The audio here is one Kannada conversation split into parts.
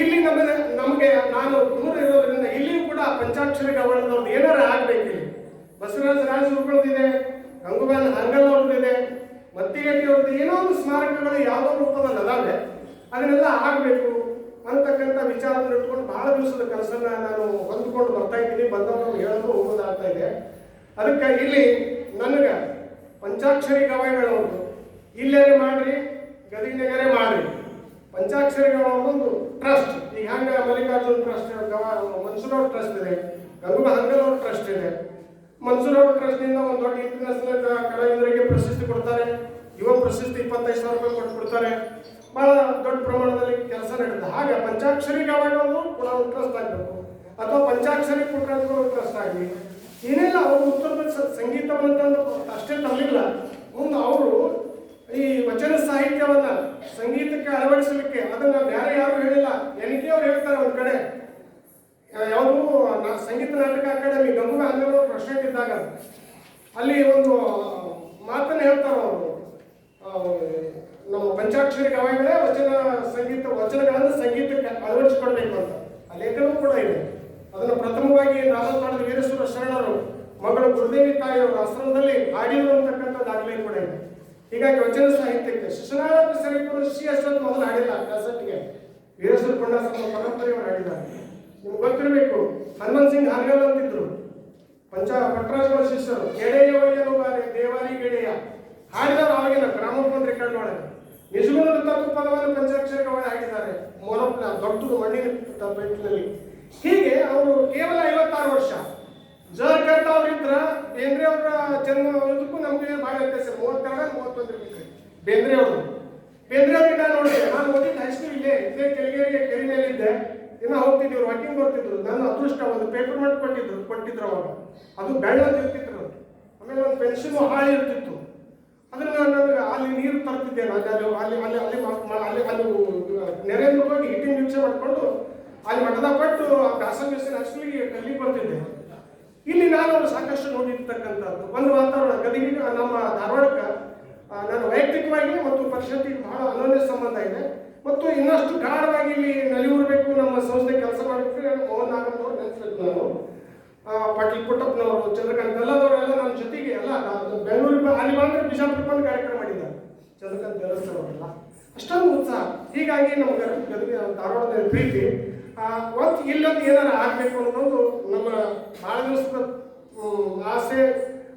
ಇಲ್ಲಿ ನಮ್ಮ ನಮಗೆ ನಾನು ದೂರ ಇರೋದ್ರಿಂದ ಇಲ್ಲಿಯೂ ಕೂಡ ಪಂಚಾಕ್ಷರಿ ಗವರ್ನದವ್ರದ್ದು ಏನಾರ ಆಗ್ಬೇಕು ಇಲ್ಲಿ ಬಸವರಾಜ ರಾಜಗುರುಗಳದಿದೆ ಗಂಗುಬಾನ್ ಹಂಗಲ್ ಅವ್ರದ್ದಿದೆ ಮತ್ತಿಗಟ್ಟಿ ಅವ್ರದ್ದು ಏನೋ ಒಂದು ಸ್ಮಾರಕಗಳು ಯಾವುದೋ ರೂಪದಲ್ಲಿ ಅದಾವೆ. ಅದನ್ನೆಲ್ಲ ಆಗಬೇಕು ಅಂತಕ್ಕಂಥ ವಿಚಾರವನ್ನು ಇಟ್ಕೊಂಡು ಬಹಳ ದಿವಸದ ಕೆಲಸನ ನಾನು ಹೊಂದ್ಕೊಂಡು ಬರ್ತಾ ಇದ್ದೀನಿ. ಬಂದವರು ಹೇಳೋದು ಹೋಗೋದಾಗ್ತಾ ಇದೆ. ಅದಕ್ಕೆ ಇಲ್ಲಿ ನನಗೆ ಪಂಚಾಕ್ಷರಿ ಗವಾಯಿಗಳವ್ರದ್ದು. ಇಲ್ಲೇ ಮಾಡ್ರಿ ಗದಿನಗರೇ ಮಾಡ್ರಿ. ಪಂಚಾಕ್ಷರಿ ಒಂದು ಟ್ರಸ್ಟ್. ಈಗ ಹಂಗ ಮಲ್ಲಿಕಾರ್ಜುನ್ ಟ್ರಸ್ಟ್ ಮನ್ಸೂರವ್ರ ಟ್ರಸ್ಟ್ ಇದೆ. ಗಂಗು ಹಂಗಲ್ ಅವ್ರ ಟ್ರಸ್ಟ್ ಇದೆ. ಮನ್ಸೂರೋ ಟ್ರಸ್ಟ್ನಿಂದ ಒಂದು ದೊಡ್ಡ ಇಂಟರ್ನ್ಯಾಷನಲ್ ಕಲಾವಿದರಿಗೆ ಪ್ರಶಸ್ತಿ ಕೊಡ್ತಾರೆ. ಯುವ ಪ್ರಶಸ್ತಿ ಇಪ್ಪತ್ತೈದು ಸಾವಿರ ರೂಪಾಯಿ ಕೊಟ್ಟು ಕೊಡ್ತಾರೆ ಬಹಳ ದೊಡ್ಡ ಪ್ರಮಾಣದಲ್ಲಿ ಕೆಲಸ ನಡೀತದೆ. ಹಾಗೆ ಪಂಚಾಕ್ಷರಿ ಒಂದು ಕೂಡ ಒಂದು ಟ್ರಸ್ಟ್ ಆಗಬೇಕು. ಅಥವಾ ಪಂಚಾಕ್ಷರಿ ಪುಟ್ರಾಜಗಳು ಟ್ರಸ್ಟ್ ಆಗಲಿ. ಏನಿಲ್ಲ, ಅವರು ಉತ್ತರದ ಸಂಗೀತವನ್ನು ತಂದು ಅಷ್ಟೇ ತರಲಿಲ್ಲ. ಮುಂದೆ ಅವರು ಸಂಗೀತಕ್ಕೆ ಅಳವಡಿಸಲಿಕ್ಕೆ, ಅದನ್ನ ಬೇರೆ ಯಾರು ಹೇಳಿಲ್ಲ. ಎಣಿಕೆ ಅವ್ರು ಹೇಳ್ತಾರೆ ಒಂದ್ ಕಡೆ? ಯಾವ್ದು ಸಂಗೀತ ನಾಟಕ ಅಕಾಡೆಮಿ ಗಂಗೂಬ ಹಂಗಲೂರು ಪ್ರಶ್ನೆ ಇದ್ದಾಗ ಅಲ್ಲಿ ಒಂದು ಮಾತನ್ನು ಹೇಳ್ತಾರೆ ಅವರು. ನಮ್ಮ ಪಂಚಾಕ್ಷರಿ ಗವಾಯಿಗಳೇ ವಚನ ಸಂಗೀತ, ವಚನಗಳನ್ನು ಸಂಗೀತಕ್ಕೆ ಅಳವಡಿಸಿಕೊಡ್ಬೇಕು ಅಂತ. ಆ ಲೇಖನವೂ ಕೂಡ ಇದೆ. ಅದನ್ನು ಪ್ರಥಮವಾಗಿ ನಾಗತಾಳದ ವೀರೇಶ್ವರ ಶರಣರು, ಮಗಳು ಗುರುದೇವಿ ತಾಯಿಯವರ ಆಶ್ರಮದಲ್ಲಿ ಹಾಡಿರು ಅಂತಕ್ಕಂಥ ದಾಖಲೆ ಕೂಡ ಇದೆ. ಹೀಗಾಗಿ ವಚನ ಸಾಹಿತ್ಯಕ್ಕೆ ಶಿಶುನಾಥ ಸರಿಪುರ ಶ್ರೀ ಅಷ್ಟೊಂದು ಮೊದಲು ಆಡಿಲ್ಲ ಕ್ಯಾಸೆಟ್ಗೆ ವೀರೇಶ್ವರ ಕೊಂಡಾಸನ ಪರಂಪರೆಯವರು ಹಾಡಿದ್ದಾರೆ. ನಿಮ್ಗೆ ಗೊತ್ತಿರಬೇಕು, ಹನುಮಂತ್ ಸಿಂಗ್ ಹಾರ್ಗಲ್ ಅಂತಿದ್ರು. ಪಂಚ ಪಟ್ರಾಜಗಳ ಶಿಷ್ಯರು, ಗೆಳೆಯ ಒಯ್ಯಲು ಬಾರಿ ದೇವಾಲಿ ಗೆಳೆಯ. ಹಾಡಿದವರು ಅವಾಗಿನ ಗ್ರಾಮೋಫೋನ್ ರೆಕಾರ್ಡ್ ಒಳಗೆ. ನಿಜಗುಣ ತತ್ವ ಪದವನ್ನು ಪಂಚಾಕ್ಷರಗಳ ಹಾಕಿದ್ದಾರೆ ಮೊರಪ್ನ ದೊಡ್ಡದು ಮಣ್ಣಿನ ಹೀಗೆ ಅವರು ಕೇವಲ ಐವತ್ತಾರು ಬೇಂದ್ರೆ ಅವರ ಜನ್ಮ ಇದಕ್ಕೂ ನಮಗೆ ಭಾಳ ವ್ಯತ್ಯಾಸ ಮೂವತ್ತೊಂದು ಮೀಟರ್ ಬೇಂದ್ರೆ ಅವರು. ಬೇಂದ್ರೆ ಅವ್ರಿಗೆ ನಾನು ನೋಡಿದೆ ನಾನು ಓದಿದ್ದು ಹೈಸ್ಕೂಲ್ ಇಲ್ಲೇ ಇಲ್ಲೇ ಕೆಳಗೇರಿಗೆ ಕೆರೆ ಮೇಲೆ ಇದ್ದೆ. ಹೋಗ್ತಿದ್ರು ವಾಕಿಂಗ್ ಬರ್ತಿದ್ರು ನನ್ನ ಅದೃಷ್ಟ ಒಂದು ಪೇಪರ್ ಮಾಡಿ ಕೊಟ್ಟಿದ್ರು ಕೊಟ್ಟಿದ್ರು ಅವಾಗ. ಅದು ಬೆಳ್ಳ ಇರ್ತಿದ್ರು ಆಮೇಲೆ ಒಂದು ಪೆನ್ಷನ್ ಹಾಳಿ ಇರ್ತಿತ್ತು. ಅದನ್ನ ನಾನು ಅಲ್ಲಿ ನೀರು ತರ್ತಿದ್ದೆ ನಾನು. ಅಲ್ಲಿ ಅಲ್ಲಿ ಅಲ್ಲಿ ಅಲ್ಲಿ ಅಲ್ಲಿ ನೆರೆಯಿಂದ ಹೋಗಿ ಹಿಟ್ಟಿನ ಭಿಕ್ಷೆ ಮಾಡಿಕೊಂಡು, ಅಲ್ಲಿ ಮಠದ ಪಟ್ಟು ಆ ಬೇಸಿನ ಅಷ್ಟಲಿಗೆ ಕಲ್ಲಿಗೆ ಬರ್ತಿದ್ದೆ. ಇಲ್ಲಿ ನಾನು ಸಾಕಷ್ಟು ನೋಡಿರ್ತಕ್ಕಂಥದ್ದು. ಒಂದು ವಾತಾವರಣ, ಗದಗಿನ ನಮ್ಮ ಧಾರವಾಡಕ್ಕೆ ನಾನು ವೈಯಕ್ತಿಕವಾಗಿ ಮತ್ತು ಪರಿಷತ್ತಿಗೆ ಬಹಳ ಅನನ್ಯ ಸಂಬಂಧ ಇದೆ. ಮತ್ತು ಇನ್ನಷ್ಟು ಗಾಢವಾಗಿ ಇಲ್ಲಿ ನಲಿಯೂರ್ಬೇಕು ನಮ್ಮ ಸಂಸ್ಥೆ ಕೆಲಸ ಮಾಡಬೇಕು ಮೋಹನ್ ನಾಗಪ್ಪನವ್ರು ನೆನೆಸ್ಬೇಕು ನಾನು. ಪಾಟೀಲ್ ಪುಟ್ಟಪ್ಪನವರು ಚಂದ್ರಕಾಂತ್ ಎಲ್ಲದವರೆಲ್ಲ ನನ್ನ ಜೊತೆಗೆ ಎಲ್ಲ ಬೆಂಗಳೂರು ಅಲ್ಲಿ ಬಂದ್ರೆ ಬಿಜಾಪುರ ಕಾರ್ಯಕ್ರಮ ಮಾಡಿದ್ದಾರೆ. ಚಂದ್ರಕಾಂತ್ ಅವರೆಲ್ಲ. ಅಷ್ಟೊಂದು ಉತ್ಸಾಹ. ಹೀಗಾಗಿ ನಮ್ಗೆ ಧಾರವಾಡದ ಪ್ರೀತಿ. ಒತ್ತು ಇಲ್ಲೊಂದು ಏನಾರ ಆಗಬೇಕು ಅನ್ನೋದು ನಮ್ಮ ಭಾಳ ದಿವಸದ ಆಸೆ.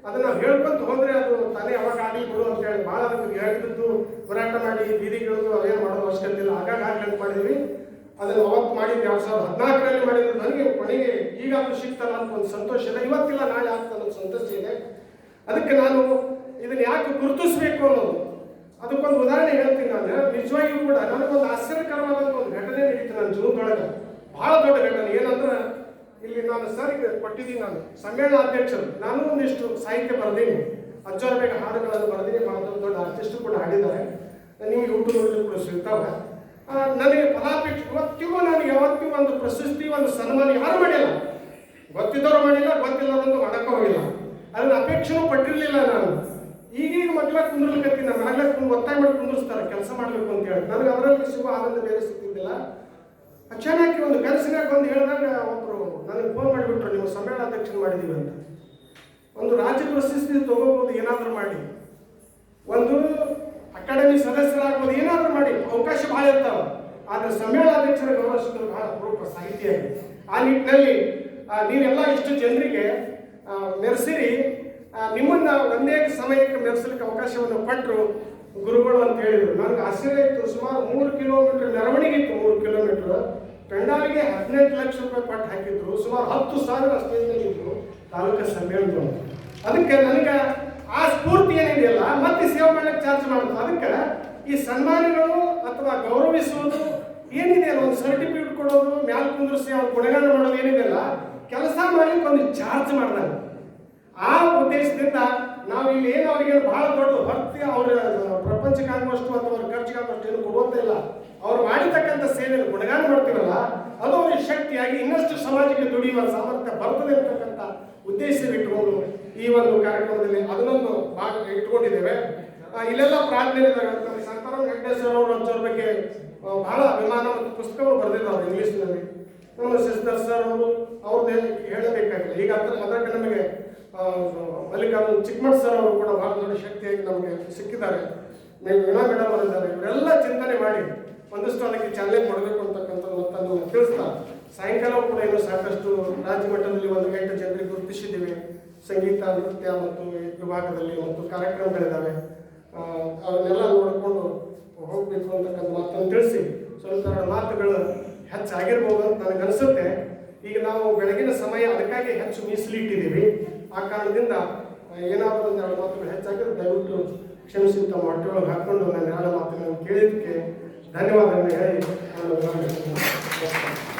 ಅದನ್ನ ಹೇಳ್ಕೊಂತ ಹೋದ್ರೆ ಅದು ತಾನೇ ಅವಾಗ ಆಗಲಿ ಬಿಡು ಅಂತ ಹೇಳಿ ಭಾಳ ಅದಕ್ಕೆ ಹೇಳಿದ್ದು ಹೋರಾಟ ಮಾಡಿ ಬೀದಿಗಿಳಿದು ಅವೇನು ಮಾಡೋದು ಅವಶ್ಯಕತೆ ಇಲ್ಲ. ಆಗಾಗ ಅಂತ ಮಾಡಿದ್ವಿ. ಅದನ್ನು ಅವತ್ತು ಮಾಡಿದ್ದು ಎರಡು ಸಾವಿರದ ಹದಿನಾಲ್ಕರಲ್ಲಿ ಮಾಡಿದ್ದು. ನನಗೆ ಕೊನೆಗೆ ಈಗಾದರೂ ಸಿಗ್ತಲ್ಲ ಅಂತ ಒಂದು ಸಂತೋಷ ಇದೆ ಇವತ್ತಿಲ್ಲ, ನಾಳೆ ಅನ್ನೋ ಸಂತೋಷ ಇದೆ. ಅದಕ್ಕೆ ನಾನು ಇದನ್ನು ಯಾಕೆ ಗುರುತಿಸ್ಬೇಕು ಅನ್ನೋದು. ಅದಕ್ಕೊಂದು ಉದಾಹರಣೆ ಹೇಳ್ತೀನಿ ನಾನು. ನಿಜವಾಗಿಯೂ ಕೂಡ ನನಗೊಂದು ಆಶ್ಚರ್ಯಕರವಾದಂಥ ಒಂದು ಘಟನೆ ನಡೀತು ನನ್ನ ಜೀವನದೊಳಗೆ. ಬಹಳ ದೊಡ್ಡ ಘಟನೆ. ಏನಂದ್ರೆ, ಇಲ್ಲಿ ನಾನು ಸರ್ ಕೊಟ್ಟಿದ್ದೀನಿ ನಾನು. ಸಮ್ಮೇಳನಾಧ್ಯಕ್ಷರು ನಾನು ಒಂದಿಷ್ಟು ಸಾಹಿತ್ಯ ಬರೆದೀನಿ. ಅಜ್ಜರ ಬೇಗ ಹಾಡುಗಳನ್ನು ಬರೆದೀನಿ. ಬಹಳ ದೊಡ್ಡ ಆರ್ಟಿಸ್ಟ್ ಕೂಡ ಹಾಡಿದ್ದಾರೆ. ನೀವು ಯೂಟ್ಯೂಬ್ ಕೂಡ ಸಿಗ್ತಾವೆ. ನನಗೆ ಫಲಾಪೇಕ್ಷೆ ಇವತ್ತಿಗೂ ನಾನು ಯಾವತ್ತಿಗೂ ಒಂದು ಪ್ರಶಸ್ತಿ, ಒಂದು ಸನ್ಮಾನ ಯಾರು ಮಾಡಿಲ್ಲ. ಗೊತ್ತಿದ್ದವರು ಮಾಡಿಲ್ಲ ಗೊತ್ತಿಲ್ಲದಂತೂ ಮಾಡಕ್ಕೆ ಹೋಗಿಲ್ಲ. ಅದನ್ನ ಅಪೇಕ್ಷೆನೂ ಪಟ್ಟಿರಲಿಲ್ಲ ನಾನು. ಈಗೀಗ ಮಕ್ಕಳ ಕುಂದ್ರಲಿಕ್ಕೆ ನಾನು ಆಗಲೇ ಕುಂದ್ ಒತ್ತಾಯ ಮಾಡಿ ಕುಂದಿರ್ಸ್ತಾರೆ, ಕೆಲಸ ಮಾಡಬೇಕು ಅಂತ ಹೇಳಿ. ನನಗೆ ಅದರಲ್ಲಿ ಶುಭ ಆನಂದ ಬೇರೆ ಸಿಗ್ತಿದ್ದಿಲ್ಲ ಅಚಾನಕ್ ಒಂದು ಕನಸಿನಾಗ ಬಂದು ಹೇಳಿದಾಗ ಒಬ್ಬರು ನನಗೆ ಫೋನ್ ಮಾಡಿಬಿಟ್ರು, ನೀವು ಸಮ್ಮೇಳನಾಧ್ಯಕ್ಷರು ಮಾಡಿದೀವಿ ಅಂತ. ಒಂದು ರಾಜ್ಯ ಪ್ರಶಸ್ತಿ ತಗೋಬಹುದು ಏನಾದರೂ ಮಾಡಿ. ಒಂದು ಅಕಾಡೆಮಿ ಸದಸ್ಯರಾಗ್ಬೋದು, ಏನಾದರೂ ಮಾಡಿ. ಅವಕಾಶ ಭಾಳ ಇರ್ತಾವ. ಆದ್ರೆ ಸಮ್ಮೇಳನಾಧ್ಯಕ್ಷರ ಗೌರವಿಸಿದ್ರು ಬಹಳ ಅಪರೂಪ ಸಾಹಿತ್ಯ. ಆ ನಿಟ್ಟಿನಲ್ಲಿ ನೀವೆಲ್ಲ ಇಷ್ಟು ಜನರಿಗೆ ಮೆರೆಸಿರಿ. ನಿಮ್ಮನ್ನ ಒಂದೇ ಸಮಯಕ್ಕೆ ಮೆರೆಸಲಿಕ್ಕೆ ಅವಕಾಶವನ್ನು ಕೊಟ್ಟರು ಗುರುಗಳು ಅಂತ ಹೇಳಿದ್ರು. ನನಗೆ ಆಶ್ಚರ್ಯ ಇತ್ತು ಸುಮಾರು ಮೂರು ಕಿಲೋಮೀಟರ್ ಮೆರವಣಿಗೆ ಇತ್ತು, ಮೂರು ಕಿಲೋಮೀಟರ್ ಪೆಂಡಾಲಿಗೆ ಹದಿನೆಂಟು ಲಕ್ಷ ರೂಪಾಯಿ ಪಟ್ಟು ಹಾಕಿದ್ರು, ಸುಮಾರು ಹತ್ತು ಸಾವಿರ ಸ್ಟೇಜ್ನಲ್ಲಿ ಇದ್ರು, ತಾಲೂಕು ಸಮ್ಮೇಳನದವರು ಅದಕ್ಕೆ ನನಗೆ ಆ ಸ್ಫೂರ್ತಿ ಏನಿದೆಯಲ್ಲ, ಮತ್ತೆ ಸೇವೆ ಮಾಡಕ್ಕೆ ಚಾರ್ಜ್ ಮಾಡುತ್ತೆ ಅದಕ್ಕೆ ಈ ಸನ್ಮಾನಗಳು ಅಥವಾ ಗೌರವಿಸುವುದು ಏನಿದೆಯಲ್ಲ, ಒಂದು ಸರ್ಟಿಫಿಕೇಟ್ ಕೊಡೋದು, ಮ್ಯಾಲ್ ಕುಂದ್ರಿಸಿ ಅವ್ರ ಗುಣಗಾನ ಮಾಡೋದು ಏನಿದೆಯಲ್ಲ, ಕೆಲಸ ಮಾಡ್ಲಿಕ್ಕೆ ಒಂದು ಚಾರ್ಜ್ ಮಾಡಿದಾಗ. ಆ ಉದ್ದೇಶದಿಂದ ನಾವು ಇಲ್ಲಿ ಏನು ಅವರಿಗೆ ಭಾಳ ದೊಡ್ಡ ಭಕ್ತಿ ಅವರ ಪ್ರಪಂಚಕ್ಕಾಗುವಷ್ಟು ಅಥವಾ ಅವ್ರ ಖರ್ಚಿಗಾಗುವಷ್ಟು ಏನು ಕೊಡುವಂತ ಇಲ್ಲ ಅವ್ರು ಮಾಡಿರ್ತಕ್ಕಂಥ ಸೇವೆಯನ್ನು ಗುಣಗಾನ ಮಾಡ್ತೀವಲ್ಲ ಅದು ಅವ್ರಿಗೆ ಶಕ್ತಿಯಾಗಿ ಸಮಾಜಕ್ಕೆ ದುಡಿಯುವ ಸಾಮರ್ಥ್ಯ ಬರ್ತದೆ ಅಂತಕ್ಕಂಥ ಉದ್ದೇಶವಿಟ್ಟುಕೊಂಡು ಈ ಒಂದು ಕಾರ್ಯಕ್ರಮದಲ್ಲಿ ಅದನ್ನೊಂದು ಭಾಗ ಇಟ್ಕೊಂಡಿದ್ದೇವೆ. ಇಲ್ಲೆಲ್ಲ ಪ್ರಾರ್ಥನೆ ಸರ್ಕಾರ ವೆಂಕಟೇಶ್ವರ ಅವರು ಅಂಥವ್ರ ಬಗ್ಗೆ ಬಹಳ ಅಭಿಮಾನ ಮತ್ತು ಪುಸ್ತಕಗಳು ಬರೆದಿದ್ದಾರೆ ಇಂಗ್ಲೀಷ್ನಲ್ಲಿ ನಮ್ಮ ಶಶಿಧರ್ ಸರ್ ಅವರು, ಅವ್ರದ್ದು ಹೇಳಿ ಹೇಳಬೇಕಾಗಿಲ್ಲ. ಈಗ ಅದ್ರ ಅದಕ್ಕೆ ನಮಗೆ ಮಲ್ಲಿಕಾರ್ಜುನ್ ಚಿಕ್ಕಮಠ ಸರ್ ಅವರು ಕೂಡ ಬಹಳ ದೊಡ್ಡ ಶಕ್ತಿಯಾಗಿ ನಮಗೆ ಸಿಕ್ಕಿದ್ದಾರೆ. ನೀವು ಮೇಡಮ್ ಅವರಿದ್ದಾರೆ. ಇವರೆಲ್ಲ ಚಿಂತನೆ ಮಾಡಿ ಒಂದಷ್ಟು ಅದಕ್ಕೆ ಚಾಲೆಂಜ್ ಮಾಡಬೇಕು ಅಂತಕ್ಕಂಥ ಮತ್ತನ್ನು ತಿಳಿಸ್ತಾ ಸಾಯಂಕಾಲ ಕೂಡ ಇನ್ನು ಸಾಕಷ್ಟು ರಾಜ್ಯ ಮಟ್ಟದಲ್ಲಿ ಒಂದು ಎಂಟು ಜನರಿಗೆ ಗುರುತಿಸಿದ್ದೀವಿ. ಸಂಗೀತ, ನೃತ್ಯ ಮತ್ತು ವಿಭಾಗದಲ್ಲಿ ಒಂದು ಕಾರ್ಯಕ್ರಮಗಳಿದ್ದಾವೆ ಅವನ್ನೆಲ್ಲ ನೋಡಿಕೊಂಡು ಹೋಗಬೇಕು ಅಂತಕ್ಕಂಥ ಮಾತನ್ನು ತಿಳಿಸಿ ಸ್ವಲ್ಪ ಮಾತುಗಳು ಹೆಚ್ಚಾಗಿರ್ಬೋದು ಅಂತ ನನಗೆ ಅನಿಸುತ್ತೆ. ಈಗ ನಾವು ಬೆಳಗಿನ ಸಮಯ ಅದಕ್ಕಾಗಿ ಹೆಚ್ಚು ಮೀಸಲಿಟ್ಟಿದ್ದೀವಿ. ಆ ಕಾರಣದಿಂದ ಏನಾದರೂ ಒಂದು ಎರಡು ಮಾತುಗಳು ಹೆಚ್ಚಾಗಿದ್ರೆ ದಯವಿಟ್ಟು ಕ್ಷಮಿಸಿ ತಮ್ಮ ಹೊಟ್ಟೆಯೊಳಗೆ ಹಾಕೊಂಡು ನನ್ನ ಎರಡು ಮಾತುಗಳನ್ನು ಕೇಳಿದ್ದಕ್ಕೆ ಧನ್ಯವಾದಗಳನ್ನು ಹೇಳಿ. ನಾನು.